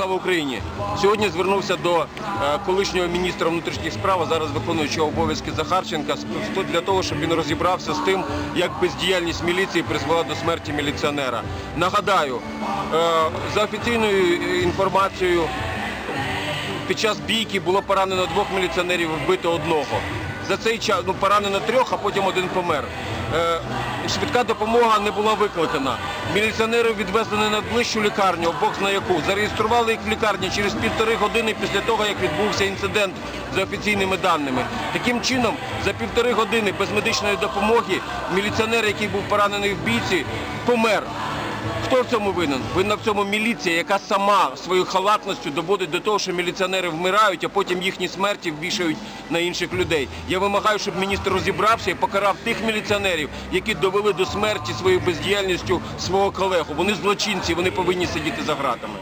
Слава Україні! Сьогодні звернувся до е, колишнього міністра внутрішніх справ, а зараз виконуючого обов'язки Захарченка, для того, щоб він розібрався з тим, як бездіяльність міліції призвела до смерті міліціонера. Нагадаю, е, за офіційною е, інформацією, під час бійки було поранено двох міліціонерів, вбито одного. За цей час ну, поранено трьох, а потім один помер. Е, швидка допомога не була викликана. Міліціонерів відвезли на найближчу лікарню, Бог зна яку. Зареєстрували їх в лікарні через півтори години після того, як відбувся інцидент за офіційними даними. Таким чином, за півтори години без медичної допомоги міліціонер, який був поранений в бійці, помер. Хто в цьому винен? Винна в цьому міліція, яка сама своєю халатністю доводить до того, що міліціонери вмирають, а потім їхні смерті ввішають на інших людей. Я вимагаю, щоб міністр розібрався і покарав тих міліціонерів, які довели до смерті своєю бездіяльністю свого колегу. Вони злочинці, вони повинні сидіти за ґратами.